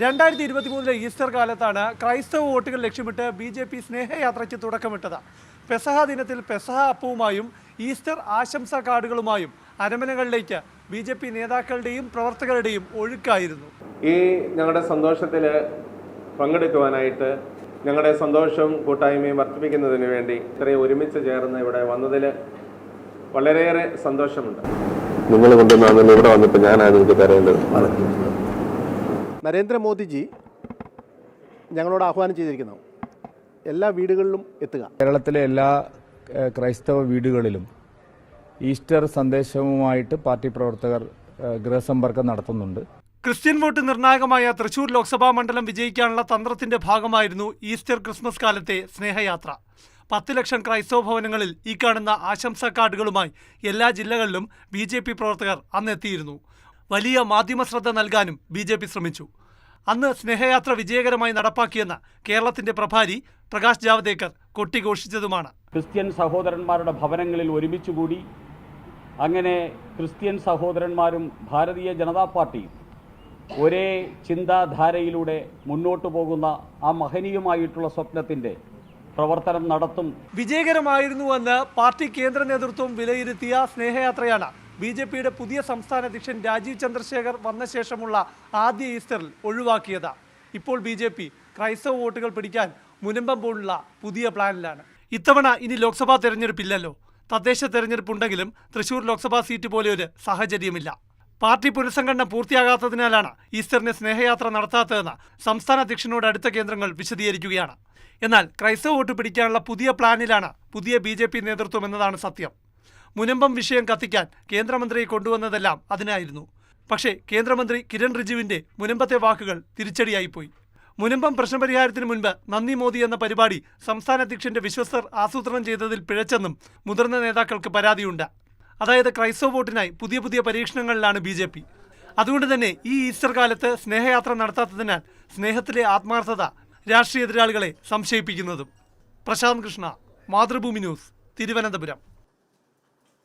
രണ്ടായിരത്തി ഇരുപത്തി മൂന്നിലെ ഈസ്റ്റർ കാലത്താണ് ക്രൈസ്തവ വോട്ടുകൾ ലക്ഷ്യമിട്ട് ബി ജെ പി സ്നേഹയാത്രയ്ക്ക് തുടക്കമിട്ടത്. പെസഹ ദിനത്തിൽ പെസഹ അപ്പവുമായും ഈസ്റ്റർ ആശംസാ കാർഡുകളുമായും അരമനകളിലേക്ക് ബി ജെ പി നേതാക്കളുടെയും പ്രവർത്തകരുടെയും ഒഴുക്കായിരുന്നു. ഈ ഞങ്ങളുടെ സന്തോഷത്തിൽ പങ്കെടുക്കുവാനായിട്ട് ഞങ്ങളുടെ സന്തോഷവും കൂട്ടായ്മയും വർദ്ധിപ്പിക്കുന്നതിന് വേണ്ടി ഇത്രയും ഒരുമിച്ച് ചേർന്ന് ഇവിടെ വന്നതിൽ വളരെയേറെ സന്തോഷമുണ്ട്. നിങ്ങൾ കൊണ്ടുവന്നു ഇവിടെ വന്നപ്പോൾ ഞാനാണ് നിങ്ങൾക്ക് തരേണ്ടത്? നരേന്ദ്രമോദിജി ഞങ്ങളോട് ആഹ്വാനം ചെയ്തിരിക്കുന്നു. എല്ലാ വീടുകളിലും എത്തുക. കേരളത്തിലെ എല്ലാ ക്രൈസ്തവ വീടുകളിലും ഈസ്റ്റർ സന്ദേശവുമായിട്ട് പാർട്ടി പ്രവർത്തകർ ഗൃഹസമ്പർക്കം നടത്തുന്നുണ്ട്. ക്രിസ്ത്യൻ വോട്ട് നിർണായകമായ തൃശൂർ ലോക്സഭാ മണ്ഡലം വിജയിക്കാനുള്ള തന്ത്രത്തിന്റെ ഭാഗമായിരുന്നു ഈസ്റ്റർ ക്രിസ്മസ് കാലത്തെ സ്നേഹയാത്ര. പത്ത് ലക്ഷം ക്രൈസ്തവ ഭവനങ്ങളിൽ ഈ കാണുന്ന ആശംസാ കാർഡുകളുമായി എല്ലാ ജില്ലകളിലും ബി ജെ പി പ്രവർത്തകർ അന്ന് എത്തിയിരുന്നു. വലിയ മാധ്യമ ശ്രദ്ധ നൽകാനും ബി ജെ പി ശ്രമിച്ചു. അന്ന് സ്നേഹയാത്ര വിജയകരമായി നടപ്പാക്കിയെന്ന കേരളത്തിന്റെ പ്രഭാരി പ്രകാശ് ജാവദേക്കർ കൊട്ടിഘോഷിച്ചതുമാണ്. ക്രിസ്ത്യൻ സഹോദരന്മാരുടെ ഭവനങ്ങളിൽ ഒരുമിച്ചുകൂടി അങ്ങനെ ക്രിസ്ത്യൻ സഹോദരന്മാരും ഭാരതീയ ജനതാ പാർട്ടിയും ഒരേ ചിന്താധാരയിലൂടെ മുന്നോട്ടു പോകുന്ന ആ മഹനീയമായിട്ടുള്ള സ്വപ്നത്തിന്റെ പ്രവർത്തനം നടത്തും. വിജയകരമായിരുന്നുവെന്ന് പാർട്ടി കേന്ദ്ര നേതൃത്വം വിലയിരുത്തിയ സ്നേഹയാത്രയാണ് ബി ജെ പിയുടെ പുതിയ സംസ്ഥാന അധ്യക്ഷൻ രാജീവ് ചന്ദ്രശേഖർ വന്ന ശേഷമുള്ള ആദ്യ ഈസ്റ്ററിൽ ഒഴിവാക്കിയത്. ഇപ്പോൾ ബി ജെ പി ക്രൈസ്തവ വോട്ടുകൾ പിടിക്കാൻ മുനമ്പം പോലുള്ള പുതിയ പ്ലാനിലാണ്. ഇത്തവണ ഇനി ലോക്സഭാ തെരഞ്ഞെടുപ്പില്ലല്ലോ. തദ്ദേശ തെരഞ്ഞെടുപ്പുണ്ടെങ്കിലും തൃശൂർ ലോക്സഭാ സീറ്റ് പോലെ ഒരു സാഹചര്യമില്ല. പാർട്ടി പുനഃസംഘടന പൂർത്തിയാകാത്തതിനാലാണ് ഈസ്റ്ററിന് സ്നേഹയാത്ര നടത്താത്തതെന്ന് സംസ്ഥാന അധ്യക്ഷനോട് അടുത്ത കേന്ദ്രങ്ങൾ വിശദീകരിക്കുകയാണ്. എന്നാൽ ക്രൈസ്തവ വോട്ട് പിടിക്കാനുള്ള പുതിയ പ്ലാനിലാണ് പുതിയ ബി നേതൃത്വം എന്നതാണ് സത്യം. മുനമ്പം വിഷയം കത്തിക്കാൻ കേന്ദ്രമന്ത്രി കൊണ്ടുവന്നതെല്ലാം അതിനായിരുന്നു. പക്ഷേ കേന്ദ്രമന്ത്രി കിരൺ റിജുവിന്റെ മുനമ്പത്തെ വാക്കുകൾ തിരിച്ചടിയായിപ്പോയി. മുനമ്പം പ്രശ്നപരിഹാരത്തിന് മുൻപ് നന്ദി മോദി എന്ന പരിപാടി സംസ്ഥാന അധ്യക്ഷന്റെ വിശ്വസ്തർ ആസൂത്രണം ചെയ്തതിൽ പിഴച്ചെന്നും മുതിർന്ന നേതാക്കൾക്ക് പരാതിയുണ്ട്. അതായത് ക്രൈസ്തവ വോട്ടിനായി പുതിയ പുതിയ പരീക്ഷണങ്ങളിലാണ് ബി ജെ പി. അതുകൊണ്ട് തന്നെ ഈ ഈസ്റ്റർ കാലത്ത് സ്നേഹയാത്ര നടത്താത്തതിനാൽ സ്നേഹത്തിലെ ആത്മാർത്ഥത രാഷ്ട്രീയ എതിരാളികളെ സംശയിപ്പിക്കുന്നതും. പ്രശാന്ത് കൃഷ്ണ മാതൃഭൂമി ന്യൂസ് തിരുവനന്തപുരം.